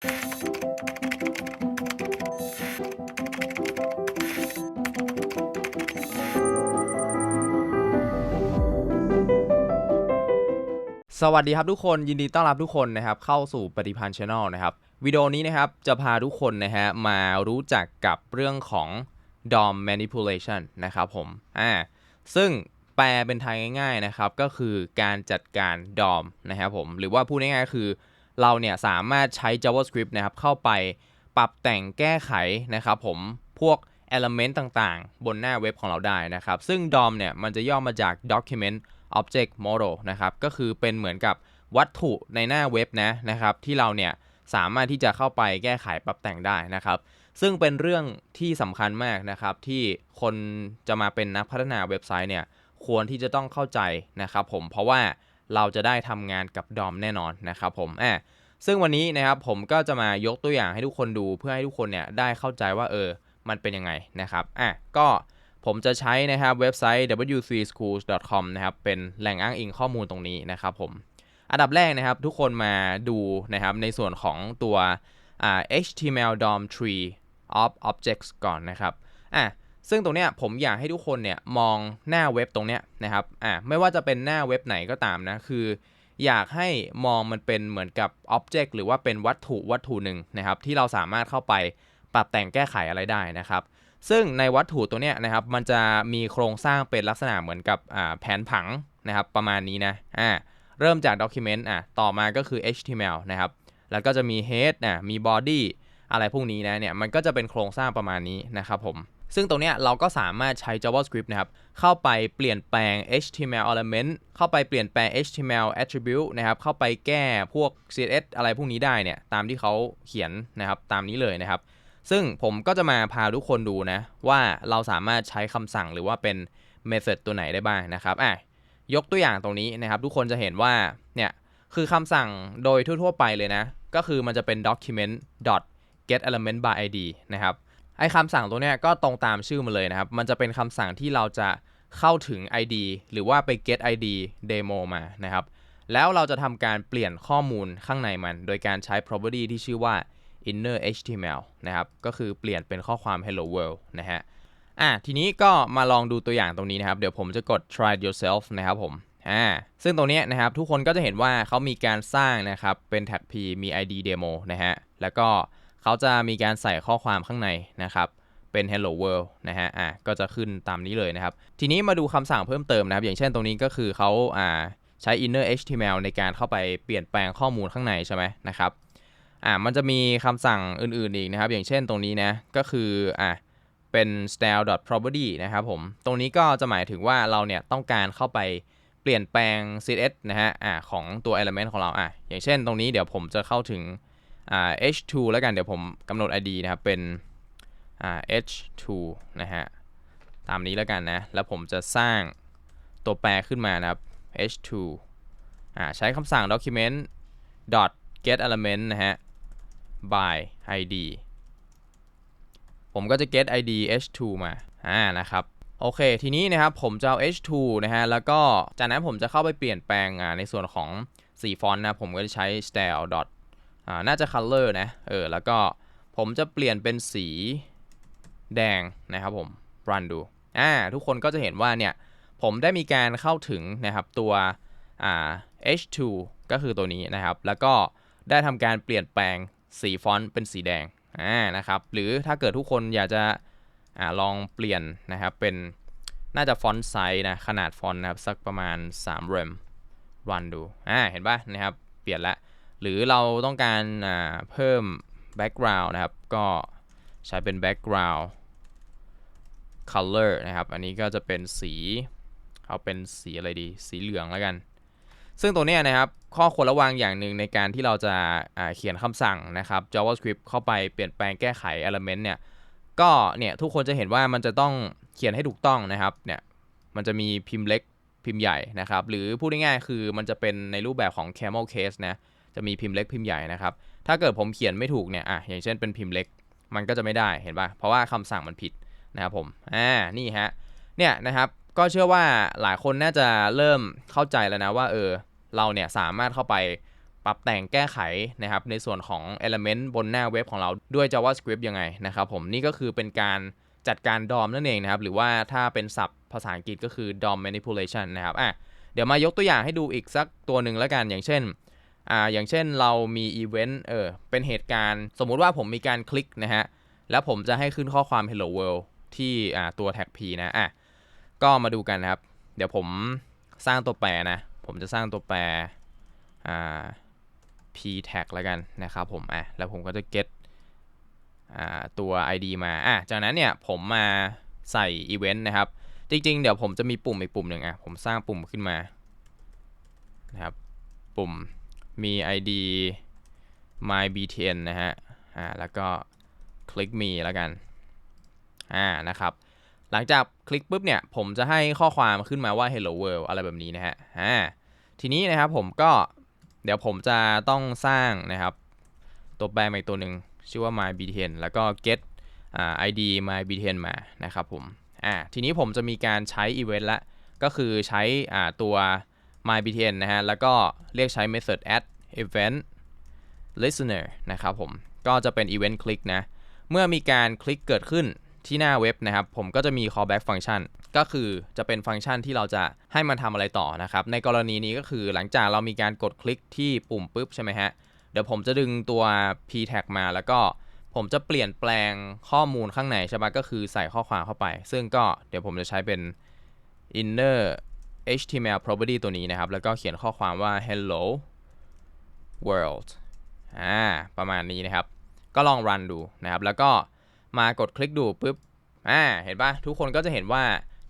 สวัสดีครับทุกคนยินดีต้อนรับทุกคนนะครับเข้าสู่ปฏิพันธ์ช n แนลนะครับวิดีโอนี้นะครับจะพาทุกคนนะฮะมารู้จักกับเรื่องของ DOM manipulation นะครับผมอ่าซึ่งแปลเป็นไทยง่ายๆนะครับก็คือการจัดการ DOM นะครับผมหรือว่าพูดง่ายๆคือ เราเนี่ยสามารถใช้ JavaScript นะครับเข้าไปปรับแต่งแก้ไขนะครับผมพวก element ต่างๆ บนหน้าเว็บของเราได้นะครับ ซึ่ง DOM เนี่ยมันจะย่อมาจาก document object model นะครับก็คือเป็นเหมือนกับวัตถุในหน้าเว็บนะนะครับ ที่เราเนี่ยสามารถที่จะเข้าไปแก้ไขปรับแต่งได้นะครับ ซึ่งเป็นเรื่องที่สำคัญมากนะครับ ที่คนจะมาเป็นนักพัฒนาเว็บไซต์เนี่ยควรที่จะต้องเข้าใจนะครับผมเพราะว่า เราจะได้ทำงานกับ DOM แน่นอนนะครับผมอ่าซึ่งวันนี้นะครับผมก็จะมายกตัวอย่างให้ทุกคนดูเพื่อให้ทุกคนเนี่ยได้เข้าใจว่าเออมันเป็นยังไงนะครับอะก็ผมจะใช้นะครับเว็บไซต์ w3schools.com นะครับเป็นแหล่งอ้างอิงข้อมูลตรงนี้นะครับผมอันดับแรกนะครับทุกคนมาดูนะครับในส่วนของตัวอ่า HTML DOM tree of objects ก่อนนะครับอะ ซึ่งตรงเนี้ยผมอยากให้ทุกคนเนี่ยมองหน้าเว็บตรงเนี้ยนะครับอะไม่ว่าจะเป็นหน้าเว็บไหนก็ตามนะคือ อยากให้มองมันเป็นเหมือนกับ Object หรือว่าเป็นวัตถุวัตถุหนึ่งนะครับที่เราสามารถเข้าไปปรับแต่งแก้ไขอะไรได้นะครับ ซึ่งในวัตถุตัวเนี้ยนะครับมันจะมีโครงสร้างเป็นลักษณะเหมือนกับแผนผังนะครับประมาณนี้นะอ่าเริ่มจาก document อะต่อมาก็คือ HTML นะครับแล้วก็จะมี head อะมี body อะไรพวกนี้นะเนี่ยมันก็จะเป็นโครงสร้างประมาณนี้นะครับผม ซึ่งตรงเนี้ยเราก็สามารถใช้ JavaScript นะครับ เข้าไปเปลี่ยนแปลง HTML element เข้าไปเปลี่ยนแปลง HTML attribute นะครับ เข้าไปแก้พวก CSS อะไรพวกนี้ได้เนี่ยตามที่เขาเขียนนะครับตามนี้เลยนะครับ ซึ่งผมก็จะมาพาทุกคนดูนะว่าเราสามารถใช้คำสั่งหรือว่าเป็น method ตัวไหนได้บ้างนะครับอะยกตัวอย่างตรงนี้นะครับ ทุกคนจะเห็นว่าเนี่ยคือคำสั่งโดยทั่วๆไปเลยนะ ก็คือมันจะเป็น document get element by id นะครับ ไอ้คำสั่งตัวเนี้ยก็ตรงตามชื่อมันเลยนะครับ มันจะเป็นคำสั่งที่เราจะเข้าถึง ID หรือว่าไป get ID demo มานะครับ แล้วเราจะทำการเปลี่ยนข้อมูลข้างในมัน โดยการใช้ property ที่ชื่อว่า inner html นะครับ ก็คือเปลี่ยนเป็นข้อความ hello world นะฮะ อะ ทีนี้ก็มาลองดูตัวอย่างตรงนี้นะครับ เดี๋ยวผมจะกด try it yourself นะครับผม อ่า ซึ่งตรงนี้นะครับ ทุกคนก็จะเห็นว่าเขามีการสร้างนะครับ เป็น tag p มี id demo นะฮะ แล้วก็ เขาจะมีการใส่ข้อความข้างในนะครับเป็น hello world นะฮะอะก็จะขึ้นตามนี้เลยนะครับ ทีนี้มาดูคำสั่งเพิ่มเติมนะครับ อย่างเช่นตรงนี้ก็คือเขาอ่าใช้ inner html ในการเข้าไปเปลี่ยนแปลงข้อมูลข้างในใช่ไหมนะครับอ่ามันจะมีคำสั่งอื่นๆอีกนะครับ อย่างเช่นตรงนี้นะก็คืออ่าเป็น style property นะครับผม ตรงนี้ก็จะหมายถึงว่าเราเนี่ยต้องการเข้าไปเปลี่ยนแปลง CSS นะฮะอ่าของตัว element ของเราอะอย่างเช่นตรงนี้เดี๋ยวผมจะเข้าถึง h2 แล้วกันเดี๋ยวผมกำหนด id นะครับ เป็น h2 นะฮะ ตามนี้แล้วกันนะ แล้วผมจะสร้างตัวแปรขึ้นมานะครับ h2 ใช้คำสั่ง document dot get element นะฮะ by id ผมก็จะ get id h2 มาอ่านะครับโอเค ทีนี้นะครับผมจะเอา h2 นะฮะ แล้วก็จากนั้นผมจะเข้าไปเปลี่ยนแปลงในส่วนของสีฟอนต์นะ ผมก็จะใช้ style dot อ่าน่าจะ color นะเออแล้วก็ผมจะเปลี่ยนเป็นสีแดงนะครับผม run ดูอ่าทุกคนก็จะเห็นว่าเนี่ยผมได้มีการเข้าถึงนะครับตัวอ่า h2 ก็คือตัวนี้นะครับ แล้วก็ได้ทำการเปลี่ยนแปลงสีฟอนต์เป็นสีแดงอ่านะครับหรือถ้าเกิดทุกคนอยากจะอ่าลองเปลี่ยนนะครับเป็นน่าจะฟอนต์ไซส์นะขนาดฟอนต์นะครับสักประมาณ3 rem run ดูอ่าเห็นป่ะนะครับเปลี่ยนละ หรือเราต้องการเพิ่ม background นะครับ ก็ใช้เป็น background color นะครับ อันนี้ก็จะเป็นสี เอาเป็นสีอะไรดี สีเหลืองแล้วกัน ซึ่งตัวนี้นะครับ ข้อควรระวังอย่างหนึ่งในการที่เราจะาเขียนคำสั่งนะครับ JavaScript เข้าไปเปลี่ยนแปลงแก้ไข element เนี่ย ก็เนี่ยทุกคนจะเห็นว่ามันจะต้องเขียนให้ถูกต้องนะครับ เนี่ย มันจะมีพิมพ์เล็กพิมพ์ใหญ่นะครับ หรือพูดง่ายๆคือมันจะเป็นในรูปแบบของ camel case นะ จะมีพิมพ์เล็กพิมพ์ใหญ่นะครับ ถ้าเกิดผมเขียนไม่ถูกเนี่ยอะอย่างเช่นเป็นพิมพ์เล็ก มันก็จะไม่ได้เห็นป่ะเพราะว่าคำสั่งมันผิดนะครับผมอ่านี่ฮะเนี่ยนะครับก็เชื่อว่าหลายคนน่าจะเริ่มเข้าใจแล้วนะว่าเออเราเนี่ยสามารถเข้าไปปรับแต่งแก้ไขนะครับในส่วนของ Element บนหน้าเว็บของเราด้วย JavaScript ยังไงนะครับผมนี่ก็คือเป็นการจัดการ DOM นั่นเองนะครับ หรือว่าถ้าเป็นศัพท์ภาษาอังกฤษก็คือ DOM manipulation นะครับอะเดี๋ยวมายกตัวอย่างให้ดูอีกสักตัวหนึ่งแล้วกันอย่างเช่น อ่าอย่างเช่นเรามีอีเวนต์เออเป็นเหตุการณ์ สมมุติว่าผมมีการคลิกนะฮะ แล้วผมจะให้ขึ้นข้อความ hello world ที่อ่าตัวแท็ก p นะอะก็มาดูกันนะครับ เดี๋ยวผมสร้างตัวแปรนะ ผมจะสร้างตัวแปรอ่า p tag แล้วกันนะครับผมอะแล้วผมก็จะ get อ่าตัว id มาอะจากนั้นเนี่ยผมมาใส่ event นะครับ จริงๆ เดี๋ยวผมจะมีปุ่มอีกปุ่มหนึ่งอะผมสร้างปุ่มขึ้นมานะครับปุ่ม มี id my btn นะฮะ อ่า แล้วก็ click me แล้วกัน อ่า นะครับ หลังจากคลิกปุ๊บเนี่ย ผมจะให้ข้อความขึ้นมาว่า hello world อะไรแบบนี้นะฮะ อ่า ทีนี้นะครับผมก็ เดี๋ยวผมจะต้องสร้างนะครับ ตัวแปรใหม่ตัวหนึ่งชื่อว่า my btn แล้วก็ get อ่า id my btn มา นะครับผม อ่า ทีนี้ผมจะมีการใช้ event ละ ก็คือใช้อ่าตัว my btn นะฮะ แล้วก็เรียกใช้ method add event listener นะครับผม ก็จะเป็น event click นะ เมื่อมีการคลิกเกิดขึ้นที่หน้าเว็บนะครับ ผมก็จะมี callback function ก็คือจะเป็นฟังก์ชันที่เราจะให้มันทำอะไรต่อนะครับ ในกรณีนี้ก็คือหลังจากเรามีการกดคลิกที่ปุ่มปุ๊บใช่ไหมฮะ เดี๋ยวผมจะดึงตัว p tag มาแล้วก็ผมจะเปลี่ยนแปลงข้อมูลข้างในใช่ไหมก็คือใส่ข้อความเข้าไป ซึ่งก็เดี๋ยวผมจะใช้เป็น inner html property ตัวนี้นะครับ แล้วก็เขียนข้อความว่า hello world อ่าประมาณนี้นะครับ ก็ลองรันดูนะครับ แล้วก็มากดคลิกดูปุ๊บอ่าเห็นปะทุกคนก็จะเห็นว่า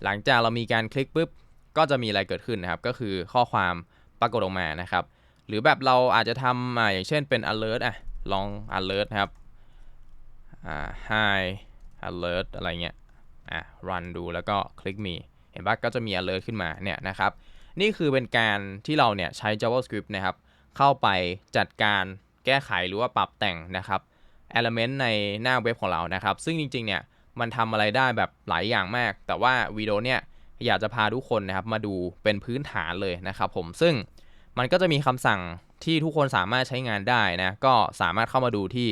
หลังจากเรามีการคลิกปุ๊บ ก็จะมีอะไรเกิดขึ้นนะครับ ก็คือข้อความปรากฏออกมานะครับ หรือแบบเราอาจจะทำอ่าอย่างเช่นเป็น alert อะลอง alert นะครับอ่า hi alert อะไรเงี้ยอะ run ดูแล้วก็คลิกมี ห็นปะก็จะมี alert ขึ้นมาเนี่ยนะครับ นี่คือเป็นการที่เราเนี่ยใช้ JavaScript นะครับ เข้าไปจัดการแก้ไขหรือว่าปรับแต่งนะครับ element ในหน้าเว็บของเรานะครับ ซึ่งจริงๆเนี่ยมันทำอะไรได้แบบหลายอย่างมาก แต่ว่าวิดีโอเนี่ยอยากจะพาทุกคนนะครับมาดูเป็นพื้นฐานเลยนะครับผมซึ่งมันก็จะมีคำสั่งที่ทุกคนสามารถใช้งานได้นะ ก็สามารถเข้ามาดูที่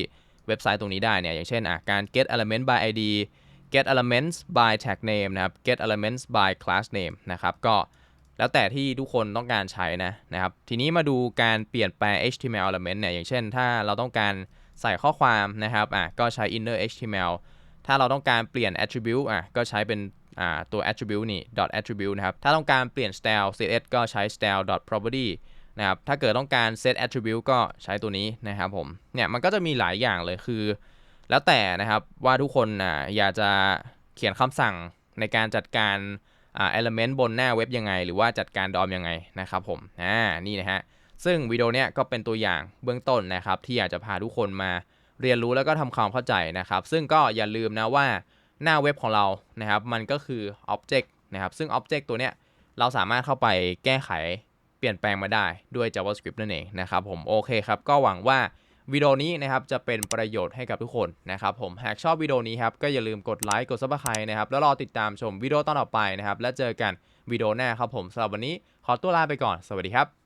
เว็บไซต์ตรงนี้ได้เนี่ยอย่างเช่นอะการ get element by id get elements by tag name นะครับ get elements by class name นะครับก็แล้วแต่ที่ทุกคนต้องการใช้นะนะครับ ทีนี้มาดูการเปลี่ยนแปลง HTML element เนี่ย อย่างเช่น ถ้าเราต้องการใส่ข้อความนะครับอะก็ใช้ inner HTML ถ้าเราต้องการเปลี่ยน attribute อะก็ใช้เป็นอ่าตัว attribute นี่ dot attribute นะครับ ถ้าต้องการเปลี่ยน style css ก็ใช้ style dot property นะครับ ถ้าเกิดต้องการ set attribute ก็ใช้ตัวนี้นะครับผม เนี่ยมันก็จะมีหลายอย่างเลยคือ แล้วแต่นะครับว่าทุกคนอะอยากจะเขียนคำสั่งในการจัดการอ่า element บนหน้าเว็บยังไง หรือว่าจัดการดอมยังไงนะครับผมอ่านี่นะฮะซึ่งวิดีโอเนี้ยก็เป็นตัวอย่างเบื้องต้นนะครับ ที่อยากจะพาทุกคนมาเรียนรู้แล้วก็ทำความเข้าใจนะครับ ซึ่งก็อย่าลืมนะว่าหน้าเว็บของเรานะครับ มันก็คือ Object นะครับ ซึ่ง Object ตัวเนี้ยเราสามารถเข้าไปแก้ไขเปลี่ยนแปลงมาได้ด้วย JavaScript นั่นเองนะครับผมโอเคครับ ก็หวังว่า วิดีโอนี้นะครับจะเป็นประโยชน์ให้กับทุกคนนะครับผมหากชอบวิดีโอนี้ครับก็อย่าลืมกดไลค์กดซับสไครต์นะครับแล้วรอติดตามชมวิดีโอตอนต่อไปนะครับและเจอกันวิดีโอหน้าครับผมสำหรับวันนี้ขอตัวลาไปก่อน สวัสดีครับ